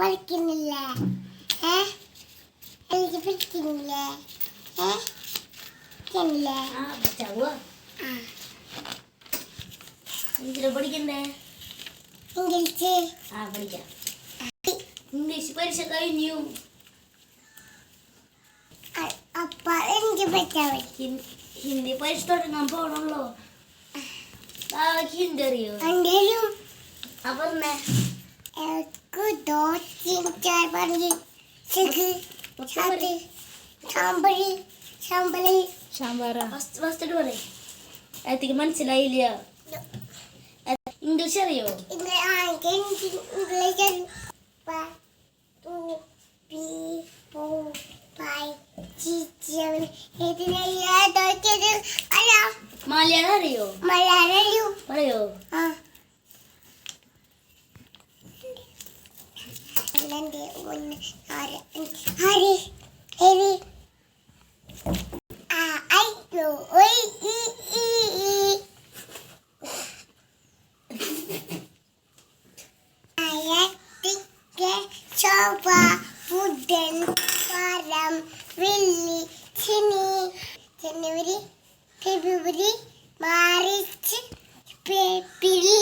പഠിക്കുന്നില്ലേ. ഏ? എനിക്ക് പഠിക്കുന്നില്ലേ. ഏ? പഠിക്കുന്നില്ലേ. എന്തിനാ പഠിക്കണ്ടേ ഇംഗ്ലീഷ്. ആ പഠിക്കാം. ഇംഗ്ലീഷ് പരീക്ഷ കഴിഞ്ഞു. അപ്പ എനിക്ക് ഹിൻ- ഹിന്ദി പരീക്ഷ തുടങ്ങാൻ പോണല്ലോ. ബാക്കി ഹിന്ദി അറിയോ? എന്തെങ്കിലും പറഞ്ഞേ എനിക്ക് ദോശ പറഞ്ഞ് ചെക്ക് ചാട്ട് സാമ്പഴി സാമ്പളി സാമ്പാറാ? ഫസ്റ്റ് ഫസ്റ്റ് പറയേ. എനിക്ക് മനസ്സിലായില്ല. ഇംഗ്ലീഷ് അറിയോ? ഇംഗ്ലീഷ് മലയാളം അറിയോ? മലയാളം അറിയോ. പറയോ? ആ. രണ്ട് ഒന്ന് ആറ് ഈ അയത്തിക്ക് ശോഭ ബുധൻ വാരം വെള്ളി ശനി. ജനുവരി ഫെബ്രുവരി മാർച്ച് ജൂലൈ